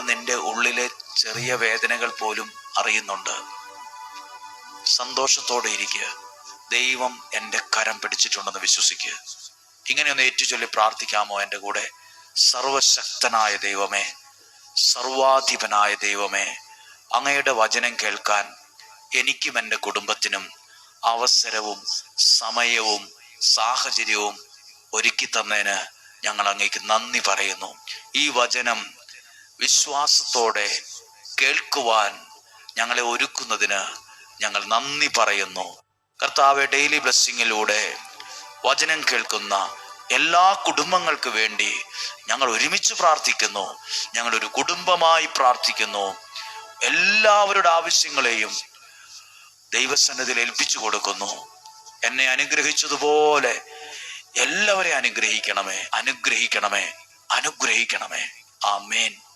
നിന്റെ ഉള്ളിലെ ചെറിയ വേദനകൾ പോലും അറിയുന്നുണ്ട്. സന്തോഷത്തോടെ ഇരിക്കുക ദൈവം എന്റെ കരം പിടിച്ചിട്ടുണ്ടെന്ന് വിശ്വസിക്കുക ഇങ്ങനെയൊന്ന് ഏറ്റുചൊല്ലി പ്രാർത്ഥിക്കാമോ എന്റെ കൂടെ? സർവശക്തനായ ദൈവമേ സർവാധിപനായ ദൈവമേ അങ്ങയുടെ വചനം കേൾക്കാൻ എനിക്കും എന്റെ കുടുംബത്തിനും അവസരവും സമയവും സാഹചര്യവും ഒരുക്കി തന്നതിന് ഞങ്ങൾ അങ്ങേക്ക് നന്ദി പറയുന്നു. ഈ വചനം വിശ്വാസത്തോടെ കേൾക്കുവാൻ ഞങ്ങളെ ഒരുക്കുന്നതിന് ഞങ്ങൾ നന്ദി പറയുന്നു. കർത്താവ് ഡെയിലി ബ്ലെസ്സിങ്ങിലൂടെ വചനം കേൾക്കുന്ന എല്ലാ കുടുംബങ്ങൾക്ക് വേണ്ടി ഞങ്ങൾ ഒരുമിച്ച് പ്രാർത്ഥിക്കുന്നു. ഞങ്ങൾ ഒരു കുടുംബമായി പ്രാർത്ഥിക്കുന്നു. എല്ലാവരുടെ ആവശ്യങ്ങളെയും ദൈവസന്നതിൽ ഏൽപ്പിച്ചു കൊടുക്കുന്നു. എന്നെ അനുഗ്രഹിച്ചതുപോലെ എല്ലാവരെയും അനുഗ്രഹിക്കണമേ. അനുഗ്രഹിക്കണമേ. അനുഗ്രഹിക്കണമേ. ആമേൻ.